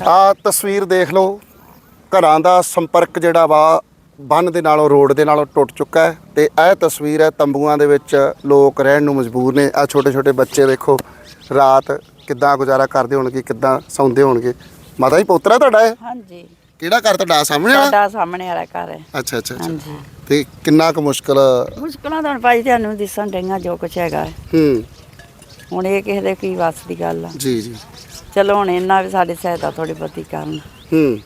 ਆ ਤਸਵੀਰ ਦੇਖ ਲਓ। ਘਰਾਂ ਦਾ ਸੰਪਰਕ ਜਿਹੜਾ ਵਾ ਬੰਨ ਦੇ ਨਾਲੋਂ ਰੋਡ ਦੇ ਨਾਲੋਂ ਟੁੱਟ ਚੁੱਕਾ ਹੈ ਤੇ ਇਹ ਤਸਵੀਰ ਹੈ ਤੰਬੂਆਂ ਦੇ ਵਿੱਚ ਲੋਕ ਰਹਿਣ ਨੂੰ ਮਜਬੂਰ ਨੇ। ਆ ਛੋਟੇ ਛੋਟੇ ਬੱਚੇ ਵੇਖੋ ਰਾਤ ਕਿੱਦਾਂ ਗੁਜ਼ਾਰਾ ਕਰਦੇ ਹੋਣਗੇ ਕਿੱਦਾਂ ਸੌਂਦੇ ਹੋਣਗੇ। ਮਾਤਾ ਜੀ ਪੋਤਰਾ ਤੁਹਾਡਾ ਹੈ ਹਾਂਜੀ। ਕਿਹੜਾ ਘਰ ਤੁਹਾਡਾ? ਸਾਹਮਣੇ ਵਾਲਾ? ਸਾਡਾ ਸਾਹਮਣੇ ਵਾਲਾ ਘਰ ਹੈ। ਅੱਛਾ ਅੱਛਾ ਹਾਂਜੀ। ਤੇ ਕਿੰਨਾ ਕੁ ਮੁਸ਼ਕਲ ਮੁਸ਼ਕਲਾਂ ਤਾਂ ਭਾਈ ਤੁਹਾਨੂੰ ਦਿਸਣ ਡਈਆਂ ਜੋ ਕੁਛ ਹੈਗਾ ਹੈ। ਹੂੰ। ਹੁਣ ਇਹ ਕਿਸੇ ਦੇ ਕੀ ਵੱਸ ਦੀ ਗੱਲ ਆ। ਜੀ ਜੀ। ਚਲੋ ਹੁਣ ਇਹਨਾਂ ਵੀ ਸਾਡੀ ਸਹਾਇਤਾ ਥੋੜੀ ਬਹੁਤੀ ਕਰਨ। ਹੂੰ।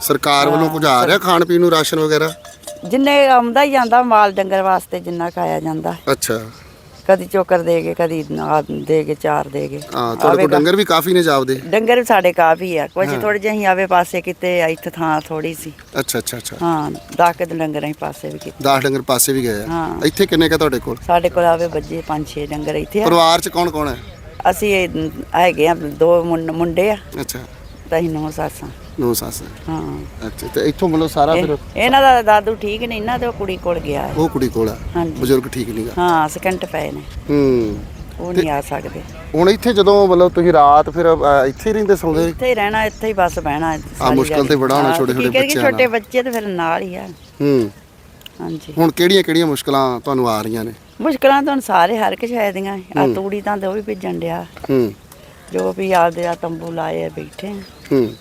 ਸਰਕਾਰ ਵੱਲੋਂ ਕੁਝ ਆ ਰਿਹਾ ਖਾਣ ਪੀਣ ਨੂੰ ਰਾਸ਼ਨ ਵਗੈਰਾ? ਜਿੰਨੇ ਆਉਂਦਾ ਹੀ ਜਾਂਦਾ ਮਾਲ ਡੰਗਰ ਵਾਸਤੇ ਜਿੰਨਾ ਖਾਇਆ ਜਾਂਦਾ। ਅੱਛਾ। ਕਦੀ ਚੋਕਰ ਦੇ ਕੇ ਕਦੀ ਨਾ ਦੇ ਕੇ ਚਾਰ ਦੇ ਕੇ ਹਾਂ ਤੁਹਾਡੇ ਕੋਲ ਡੰਗਰ ਵੀ ਕਾਫੀ ਨੇ ਜਾਪਦੇ ਡੰਗਰ ਵੀ ਸਾਡੇ ਕਾਫੀ ਆ। ਕੁਝ ਥੋੜੇ ਜਿਹੇ ਆਵੇ ਪਾਸੇ ਕਿਤੇ ਇੱਥੇ ਥਾਂ ਥੋੜੀ ਸੀ। ਅੱਛਾ ਅੱਛਾ ਅੱਛਾ। ਹਾਂ ਦਸ ਕੁ ਡੰਗਰ ਅਸੀਂ ਪਾਸੇ ਵੀ ਕੀਤੇ। 10 ਡੰਗਰ ਪਾਸੇ ਵੀ ਗਏ ਆ। ਇੱਥੇ ਕਿੰਨੇ ਕਾ ਤੁਹਾਡੇ ਕੋਲ? ਸਾਡੇ ਕੋਲ ਆਵੇ ਬੱਜੇ ਪੰਜ ਛੇ ਡੰਗਰ ਇੱਥੇ ਆ। ਪਰਿਵਾਰ ਚ ਕੌਣ ਕੌਣ ਹੈ? ਅਸੀਂ ਇਹ ਹੈਗੇ ਆ ਦੋ ਮੁੰਡ- ਮੁੰਡੇ ਆ। ਅੱਛਾ। ਤਾਂ ਅਸੀਂ ਨੌ ਸੱਸਾਂ ਨੌ ਸੱਸ। ਹਾਂ। ਅੱਛਾ ਤੇ ਇੱਥੋਂ ਮਤਲਬ ਸਾਰਾ ਫਿਰ ਇਹ- ਇਹਨਾਂ ਦਾ ਦਾਦੂ ਠੀਕ ਨਹੀਂ ਨਾ ਤੇ ਉਹ ਕੁੜੀ ਕੋਲ ਗਿਆ ਹੈ। ਉਹ ਕੁੜੀ ਕੋਲ ਆ। ਹਾਂਜੀ। ਬਜ਼ੁਰਗ ਠੀਕ ਨਹੀਂਗਾ ਹਾਂ ਸਕਿੰਟ ਪਏ ਨੇ। ਹੂੰ। ਉਹ ਨਹੀਂ ਆ ਸਕਦੇ। ਹੁਣ ਇੱਥੇ ਜਦੋਂ ਮਤਲਬ ਤੁਸੀਂ ਰਾਤ ਫਿਰ ਅ, ਇੱਥੇ ਹੀ ਰਹਿੰਦੇ ਸੌਂਦੇ? ਇੱਥੇ ਹੀ ਰਹਿਣਾ ਇੱਥੇ ਹੀ ਬਸ ਬਹਿਣਾ। ਸਾਰੀ ਮੁਸ਼ਕਲ। ਤੇ ਬੜਾ ਹੋਣਾ ਹਾਂ, ਛੋਟੇ- ਕੀ ਛੋਟੇ ਕਰੀਏ, ਬੱਚਿਆਂ ਛੋਟੇ ਨਾਲ। ਬੱਚੇ ਤੇ ਫਿਰ ਨਾਲ ਹੀ ਆ। ਹੂੰ। ਹਾਂਜੀ। ਹੁਣ ਕਿਹੜੀਆਂ ਕਿਹੜੀਆਂ ਮੁਸ਼ਕਲਾਂ ਤੁਹਾਨੂੰ ਆ ਰਹੀਆਂ ਨੇ? ਮੁਸ਼ਕਲਾਂ ਤਾਂ ਹੁਣ ਸਾਰੇ ਹਰ ਇੱਕ ਸ਼ਾਇਦ ਦੀਆਂ ਆ ਤੂੜੀ ਤਾਂ ਉਹ ਵੀ ਭੇਜਣ ਡਿਆ। ਹੂੰ। ਜੋ ਵੀ ਆਪਦੇ ਆ ਤੰਬੂ ਲਾਏ ਆ ਬੈਠੇ ਹੂੰ।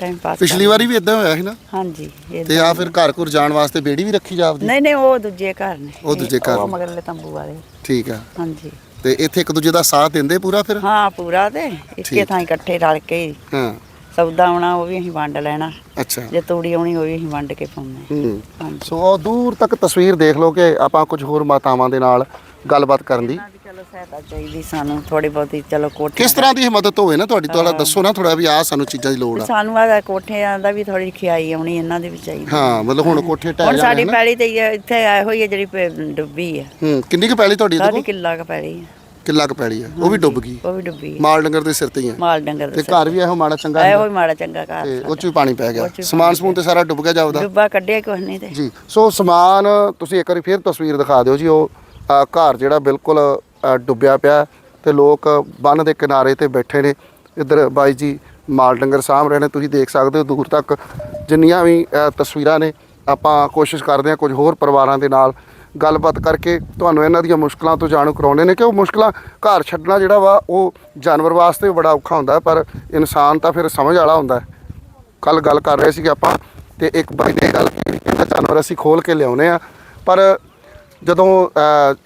ਟਾਈਮ ਪਾਸ ਪਿਛਲੀ ਵਾਰੀ ਵੀ ਇਦਾਂ ਹੋਇਆ ਸੀ ਨਾ? ਹਾਂਜੀ ਇਹ ਤੇ ਆ ਫਿਰ ਘਰ ਘਰ ਜਾਣ ਵਾਸਤੇ ਬੇੜੀ ਵੀ ਰੱਖੀ ਜਾਪਦੀ? ਨਹੀਂ ਨਹੀਂ ਉਹ ਦੂਜੇ ਘਰ ਨੇ। ਉਹ ਦੂਜੇ ਘਰ ਉਹ ਨੇ। ਮਗਰਲੇ ਤੰਬੂ ਵਾਲੇ। ਠੀਕ ਆ। ਹਾਂਜੀ। ਤੇ ਇੱਥੇ ਇੱਕ ਦੂਜੇ ਦਾ ਸਾਥ ਦਿੰਦੇ ਪੂਰਾ ਫਿਰ? ਹਾਂ ਪੂਰਾ ਤੇ। ਇੱਕੇ ਠੀਕ। ਥਾਂ ਇਕੱਠੇ ਰਲ ਕੇ ਹੀ। ਹਾਂ। ਸੌਦਾ ਆਉਣਾ ਉਹ ਵੀ ਅਸੀਂ ਵੰਡ ਲੈਣਾ। ਅੱਛਾ। ਜੇ ਤੂੜੀ ਆਉਣੀ ਉਹ ਵੀ ਅਸੀਂ ਵੰਡ ਕੇ ਪਾਉਂਦੇ ਹੂੰ। ਹਾਂਜੀ। ਸੋ ਉਹ ਦੂਰ ਤੱਕ ਤਸਵੀਰ ਦੇਖ ਲਓ ਕਿ ਆਪਾਂ ਕੁਝ ਹੋਰ ਮਾਤਾਵਾਂ ਦੇ ਨਾਲ ਗੱਲਬਾਤ ਕਰਨ ਦੀ। ਇਹਨਾਂ ਦੀ ਚਲੋ ਸਹਾਇਤਾ ਚਾਹੀਦੀ ਸਾਨੂੰ ਥੋੜੀ ਬਹੁਤੀ ਚਲੋ ਕੋਠੇ ਕਿਸ ਤਰ੍ਹਾਂ ਦੀ ਇਹ ਮਦਦ ਹੋਵੇ ਨਾ ਤੁਹਾਡੀ? ਤੁਹਾਡਾ ਦੱਸੋ ਨਾ ਥੋੜਾ ਵੀ ਆਹ ਸਾਨੂੰ ਚੀਜ਼ਾਂ ਦੀ ਲੋੜ ਆ। ਸਾਨੂੰ ਆ ਕੋਠਿਆਂ ਦਾ ਵੀ ਥੋੜੀ ਖਿਆਈ ਆਉਣੀ ਇਹਨਾਂ ਦੇ ਵੀ ਚਾਹੀਦੀ। ਹਾਂ ਮਤਲਬ ਹੁਣ ਕੋਠੇ ਢਹਿ ਹੁਣ ਜਾਣੇ ਸਾਡੀ ਨਾ। ਪੈਲੀ ਤੇ ਇਹ ਇੱਥੇ ਆਏ ਹੋਈ ਹੈ ਜਿਹੜੀ ਪ- ਡੁੱਬੀ ਆ। ਹੂੰ ਕਿੰਨੀ ਕੁ ਪੈਲੀ ਤੁਹਾਡੀ ਇਹਦੇ ਸਾਡੀ ਕੋਲ? ਕਿੱਲਾ ਕ ਪੈਲੀ ਆ। ਕਿੱਲਾ ਕੁ ਪੈਲੀ ਆ ਉਹ ਵੀ ਡੁੱਬ ਗਈ। ਉਹ ਵੀ ਡੁੱਬੀ ਮਾਲ ਡੰਗਰ ਦੇ ਸਿਰ ਤੇ ਹੀ ਆ। ਮਾਲ ਡੰਗਰ ਤੇ ਘਰ ਵੀ ਇਹੋ ਮਾੜਾ ਚੰਗਾ ਹੁੰਦਾ। ਹੋਈ ਮਾੜਾ ਚੰਗਾ ਘਰ ਤੇ ਉਹ ਚ ਵੀ ਪਾਣੀ ਪੈ ਗਿਆ। ਸਮਾਨ ਸਮੂਨ ਤੇ ਸਾਰਾ ਡੁੱਬ ਗਿਆ ਜਾਪਦਾ। ਡੁੱਬਾ ਕੱਢਿਆ ਕੁਛ ਨਹੀਂ ਤੇ। ਜੀ ਸੋ ਸਮਾਨ ਤੁਸੀਂ ਇੱਕ ਵਾਰੀ ਫੇਰ ਤਸਵੀਰ ਦਿਖਾ ਦਿਓ ਜੀ ਉਹ ਅ, ਘਰ ਜਿਹੜਾ ਬਿਲਕੁਲ ਅ, ਡੁੱਬਿਆ ਪਿਆ ਤੇ ਲੋਕ ਬੰਨ ਦੇ ਕਿਨਾਰੇ ਤੇ ਬੈਠੇ ਨੇ। ਇੱਧਰ ਬਾਈ ਜੀ ਮਾਲ ਡੰਗਰ ਸਾਂਭ ਰਹੇ ਨੇ ਤੁਸੀਂ ਦੇਖ ਸਕਦੇ ਹੋ ਦੂਰ ਤੱਕ ਜਿੰਨੀਆਂ ਵੀ ਅ, ਤਸਵੀਰਾਂ ਨੇ। ਆਪਾਂ ਕੋਸ਼ਿਸ਼ ਕਰਦੇ ਹਾਂ ਕੁਝ ਹੋਰ ਪਰਿਵਾਰਾਂ ਦੇ ਨਾਲ ਗੱਲਬਾਤ ਕਰਕੇ ਤੁਹਾਨੂੰ ਇਹਨਾਂ ਦੀਆਂ ਮੁਸ਼ਕਲਾਂ ਤੋਂ ਜਾਣੂ ਕਰਾਉਣੇ ਨੇ ਕਿ ਉਹ ਮੁਸ਼ਕਲਾਂ ਘਰ ਛੱਡਣਾ ਜਿਹੜਾ ਵਾ ਉਹ ਜਾਨਵਰ ਵਾਸਤੇ ਬੜਾ ਔਖਾ ਹੁੰਦਾ ਪਰ ਇਨਸਾਨ ਤਾਂ ਫਿਰ ਸਮਝ ਵਾਲਾ ਹੁੰਦਾ ਹੈ। ਕੱਲ ਗੱਲ ਕਰ ਰਹੇ ਸੀਗੇ ਆਪਾਂ ਤੇ ਇੱਕ ਬਾਈ ਨੇ ਗੱਲ ਕੀਤੀ ਕਿ ਜਾਨਵਰ ਅਸੀਂ ਖੋਲ ਕੇ ਲਿਆਉਨੇ ਆ ਪਰ ਜਦੋਂ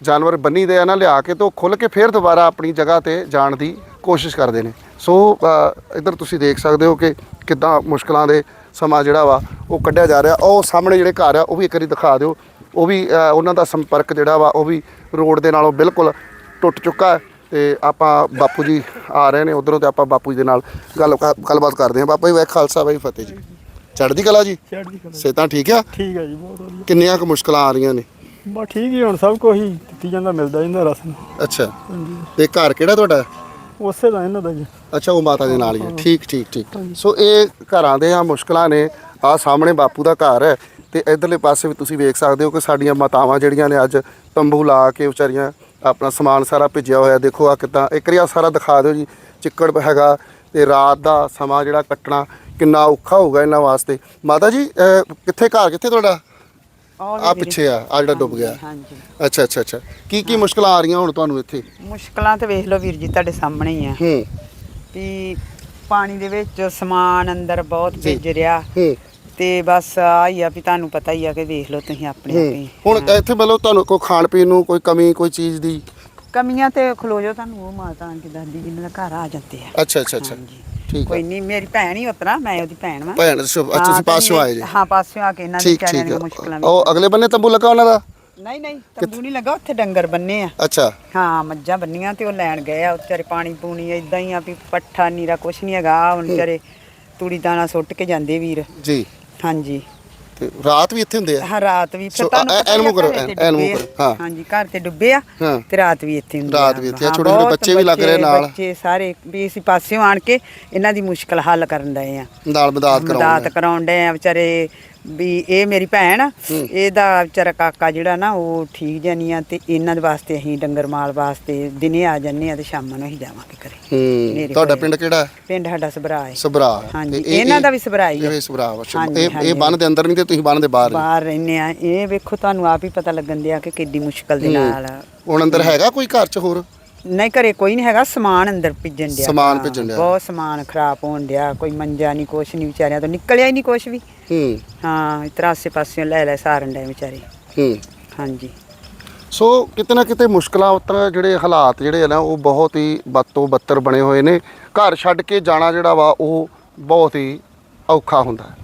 ਜਾਨਵਰ ਬੰਨੀ ਦੇ ਆ ਨਾ ਲਿਆ ਕੇ ਤੇ ਉਹ ਖੁੱਲ ਕੇ ਫੇਰ ਦੁਬਾਰਾ ਆਪਣੀ ਜਗ੍ਹਾ ਤੇ ਜਾਣ ਦੀ ਕੋਸ਼ਿਸ਼ ਕਰਦੇ ਨੇ। ਸੋ ਅ, ਇੱਧਰ ਤੁਸੀਂ ਦੇਖ ਸਕਦੇ ਹੋ ਕਿ ਕਿੱਦਾਂ ਮੁਸ਼ਕਲਾਂ ਦੇ ਸਮਾਂ ਜਿਹੜਾ ਵਾ ਉਹ ਕੱਢਿਆ ਜਾ ਰਿਹਾ। ਉਹ ਸਾਹਮਣੇ ਜਿਹੜੇ ਘਰ ਆ ਉਹ ਵੀ ਇੱਕ ਵਾਰੀ ਦਿਖਾ ਦਿਓ। ਉਹ ਵੀ ਉਹਨਾਂ ਦਾ ਸੰਪਰਕ ਜਿਹੜਾ ਵਾ ਉਹ ਵੀ ਰੋਡ ਦੇ ਨਾਲੋਂ ਬਿਲਕੁਲ ਟੁੱਟ ਚੁੱਕਾ ਹੈ ਤੇ ਆਪਾਂ ਬਾਪੂ ਜੀ ਆ ਰਹੇ ਨੇ ਉਧਰੋਂ ਤੇ ਆਪਾਂ ਬਾਪੂ ਜੀ ਦੇ ਨਾਲ ਗੱਲ ਗੱਲਬਾਤ ਕਰਦੇ ਹਾਂ। ਬਾਪੂ ਜੀ ਵਾਹਿ ਖਾਲਸਾ ਵਾਹਿ ਫਤਿਹ ਜੀ। ਚੜ੍ਹਦੀ ਕਲਾ ਜੀ? ਚੜ੍ਹਦੀ ਕਲਾ ਸਿਹਤਾਂ ਠੀਕ ਆ? ਠੀਕ ਹੈ ਜੀ ਬਹੁਤ ਵਧੀਆ। ਕਿੰਨੀਆਂ ਕੁ ਮੁਸ਼ਕਲਾਂ ਆ ਰਹੀਆਂ ਨੇ? ਬਸ ਠੀਕ ਹੀ ਹੁਣ ਸਭ ਕੁਝ ਹੀ ਦਿੱਤੀ ਜਾਂਦਾ ਮਿਲਦਾ ਜਾਂਦਾ ਰਸਨ ਅੱਛਾ। ਤੇ ਘਰ ਕਿਹੜਾ ਤੁਹਾਡਾ? ਉਸੇ ਦਾ ਇਹਨਾਂ ਦਾ ਜੀ। ਅੱਛਾ ਉਹ ਮਾਤਾ ਦੇ ਨਾਲ ਹੈ ਠੀਕ ਠੀਕ ਠੀਕ। ਸੋ ਇਹ ਘਰਾਂ ਦੇ ਆ ਮੁਸ਼ਕਲਾਂ ਨੇ। ਆ ਸਾਹਮਣੇ ਬਾਪੂ ਦਾ ਘਰ ਹੈ। ਤੇ ਇਧਰਲੇ ਪਾਸੇ ਵੀ ਤੁਸੀਂ ਵੇਖ ਸਕਦੇ ਹੋ ਕਿ ਸਾਡੀਆਂ ਮਾਤਾਵਾਂ ਜਿਹੜੀਆਂ ਨੇ ਅੱਜ ਤੰਬੂ ਲਾ ਕੇ ਵਿਚਾਰੀਆਂ ਆਪਣਾ ਸਮਾਨ ਸਾਰਾ ਭੇਜਿਆ ਹੋਇਆ ਦੇਖੋ ਆ ਕਿਦਾਂ ਇੱਕ ਰਿਆ ਸਾਰਾ ਦਿਖਾ ਦਿਓ ਜੀ ਚਿੱਕੜ ਹੈਗਾ ਤੇ ਰਾਤ ਦਾ ਸਮਾਂ ਜਿਹੜਾ ਕੱਟਣਾ ਕਿੰਨਾ ਔਖਾ ਹੋਊਗਾ ਇਹਨਾਂ ਵਾਸਤੇ। ਮਾਤਾ ਜੀ ਕਿੱਥੇ ਘਰ ਕਿੱਥੇ ਤੁਹਾਡਾ? ਆ ਪਿੱਛੇ ਆ ਆ ਜਿਹੜਾ ਡੁੱਬ ਗਿਆ। ਹਾਂਜੀ ਅੱਛਾ ਅੱਛਾ ਅੱਛਾ। ਕੀ ਕੀ ਮੁਸ਼ਕਲਾਂ ਆ ਰਹੀਆਂ ਹੁਣ ਤੁਹਾਨੂੰ ਇੱਥੇ? ਮੁਸ਼ਕਲਾਂ ਤੇ ਵੇਖ ਲਓ ਵੀਰ ਜੀ ਤੁਹਾਡੇ ਸਾਹਮਣੇ ਹੀ ਆ। ਹੂੰ। ਵੀ ਪਾਣੀ ਦੇ ਵਿੱਚ ਸਮਾਨ ਅੰਦਰ ਬਹੁਤ। ਭਿੱਜ ਰਿਹਾ। ਹੂੰ। ਤੇ ਬਸ ਆ ਹੀ ਆ ਵੀ ਤੁਹਾਨੂੰ ਪਤਾ ਹੀ ਆ ਕਿ ਵੇਖ ਲਓ ਤੁਸੀਂ ਆਪਣੇ ਆਪ ਹੂੰ। ਹੁਣ ਇੱਥੇ ਮਤਲਬ ਤੁਹਾਨੂੰ ਕੋਈ ਖਾਣ ਪੀਣ ਨੂੰ ਕੋਈ ਕਮੀ ਕੋਈ ਚੀਜ਼ ਦੀ? ਕਮੀਆਂ ਤੇ ਖਲੋ ਜਾਓ ਤੁਹਾਨੂੰ ਉਹ ਮਾਤਾ ਆਂਟੀ ਦਾਦੀ ਜਿਨ੍ਹਾਂ ਦਾ ਘਰ ਆ ਜਾਂਦੇ ਆ। ਅੱਛਾ ਅੱਛਾ ਅੱਛਾ। ਹਾਂਜੀ। ਠੀਕ ਕੋਈ ਨਹੀਂ ਮੇਰੀ ਭੈਣ ਹੀ ਉਤਰਾ ਮੈਂ ਉਹਦੀ ਭੈਣ ਵਾਂ। ਭੈਣ ਸ਼ੁਭ ਅੱਛਾ ਤੁਸੀਂ ਪਾਸੋਂ ਆਏ ਜੀ। ਹਾਂ ਪਾਸਿਓਂ ਆ ਕੇ ਇਹਨਾਂ ਦੀ ਠੀਕ ਵਿਚਾਰਿਆਂ ਠੀਕ ਦੀਆਂ ਹੈ ਮੁਸ਼ਕਲਾਂ ਉਹ ਅਗਲੇ ਬੰਨੇ ਤੰਬੂ ਲੱਗਾ ਉਹਨਾਂ ਦਾ? ਨਹੀਂ ਨਹੀਂ ਤੰਬੂ ਨਹੀਂ ਲੱਗਾ ਉੱਥੇ ਡੰਗਰ ਬੰਨੇ ਆ। ਅੱਛਾ। ਹਾਂ ਮੱਝਾਂ ਬੰਨੀਆਂ ਤੇ ਉਹ ਲੈਣ ਗਏ ਆ ਵਿਚਾਰੇ ਪਾਣੀ ਪੂਣੀ ਇਦਾਂ ਹੀ ਆ ਵੀ ਪੱਠਾ ਨੀਰਾ ਕੁਛ ਨਹੀਂ ਹੈਗਾ ਆਹ ਹੁਣ ਵਿਚਾਰੇ ਤੂੜੀ ਦਾਣਾ ਸੁੱਟ ਕੇ ਜਾਂਦੇ ਵੀਰ। ਜੀ। ਹਾਂਜੀ ਤੇ ਰਾਤ ਵੀ ਇੱਥੇ ਹੁੰਦੇ ਆ ਹਾਂ ਰਾਤ ਵੀ ਸੋ, ਫਿਰ ਤੁਹਾਨੂੰ ਐ- ਪਤਾ ਹੀ ਆ ਮੂੰਹ ਕਰੋ, ਘਰੇ ਤੇ ਐਨ ਮੂੰਹ ਡੁੱਬੇ ਆ। ਕਰੋ, ਹਾਂ। ਹਾਂਜੀ ਘਰ ਤੇ ਡੁੱਬੇ ਆ ਹਾਂ। ਤੇ ਰਾਤ ਵੀ ਇੱਥੇ ਹੁੰਦੇ ਰਾਤ ਵੀ ਇੱਥੇ ਆ, ਹਾਂ, ਛੋਟੇ ਛੋਟੇ ਬਹੁਤ ਬੱਚੇ ਵੀ ਲੱਗ ਰਹੇ ਨਾਲ। ਬੱਚੇ ਸਾਰੇ ਵੀ ਅਸੀਂ ਪਾਸਿਓਂ ਆਣ ਕੇ ਇਹਨਾਂ ਦੀ ਮੁਸ਼ਕਲ ਹੱਲ ਕਰਨ ਡਏ ਆ ਨਾਲ ਮਦਦ ਮਦਦ ਕਰਾਉਂਦੇ ਕਰਾਉਣ ਡਏ ਆ ਵਿਚਾਰੇ ਵੀ ਇਹ ਮੇਰੀ ਭੈਣ ਆ, ਇਹਦਾ ਵਿਚਾਰਾ ਕਾਕਾ ਜਿਹੜਾ ਨਾ ਉਹ ਠੀਕ ਜਾਨੀ ਆ ਤੇ ਇਹਨਾਂ ਦੇ ਵਾਸਤੇ ਅਸੀਂ ਡੰਗਰ ਮਾਲ ਵਾਸਤੇ ਦਿਨੇ ਆ ਜੰਨੇ ਆ ਤੇ ਸ਼ਾਮਾਂ ਨੂੰ ਅਸੀਂ ਜਾਵਾਂਗੇ ਘਰੇ ਹੂੰ ਮੇਰੇ ਤੁਹਾਡਾ। ਪਿੰਡ ਕਿਹੜਾ ਹੈ? ਪਿੰਡ ਸਾਡਾ ਸਭਰਾ ਹੈ ਸਭਰਾ ਹਾਂਜੀ, ਤੇ ਇਹ- ਇਹਨਾਂ ਦਾ ਵੀ ਸਭਰਾ ਹੀ ਹੈ। ਇਹ ਸਭਰਾ ਹਾਂਜੀ, ਇਹ ਇਹ ਹਾਂਜੀ। ਬੰਨ ਦੇ ਅੰਦਰ ਨਹੀਂ ਤੇ ਤੁਸੀਂ ਬੰਨ ਦੇ ਬਾਹਰ ਨੇ। ਬਾਹਰ ਰਹਿੰਦੇ ਆ ਇਹ ਵੇਖੋ ਤੁਹਾਨੂੰ ਆਪ ਹੀ ਪਤਾ ਲੱਗਣ ਦਿਆ ਕਿ ਕਿੱਡੀ ਮੁਸ਼ਕਲ ਦੇ ਨਾਲ ਹੁਣ ਅੰਦਰ ਹੈਗਾ ਕੋਈ ਘਰ ਚ ਹੋਰ ਨਹੀਂ ਘਰੇ ਕੋਈ ਨਹੀਂ ਹੈਗਾ ਸਮਾਨ ਅੰਦਰ ਭਿੱਜਣ ਡਿਆ। ਸਮਾਨ ਹਾਂ, ਭਿੱਜਣ ਡਿਆ। ਬਹੁਤ ਸਮਾਨ ਖਰਾਬ ਹੋਣ ਡਿਆ ਕੋਈ ਮੰਜਾ ਨਹੀਂ ਕੁਛ ਨਹੀਂ ਵਿਚਾਰਿਆਂ ਤੋਂ ਨਿਕਲਿਆ ਹੀ ਨਹੀਂ ਕੁਛ ਵੀ। ਹੂੰ। ਹਾਂ ਇਤਰਾ ਆਸੇ ਪਾਸਿਓਂ ਲੈ ਲੈ ਸਾਰਨ ਡਏ ਵਿਚਾਰੇ। ਹੂੰ। ਹਾਂਜੀ। ਸੋ ਕਿਤੇ ਨਾ ਕਿਤੇ ਮੁਸ਼ਕਲਾਂ ਉਤਰ ਜਿਹੜੇ ਹਾਲਾਤ ਜਿਹੜੇ ਆ ਨਾ ਉਹ ਬਹੁਤ ਹੀ ਬੱਤੋਂ ਬੱਤਰ ਬਣੇ ਹੋਏ ਨੇ। ਘਰ ਛੱਡ ਕੇ ਜਾਣਾ ਜਿਹੜਾ ਵਾ ਉਹ ਬਹੁਤ ਹੀ ਔਖਾ ਹੁੰਦਾ ਹੈ।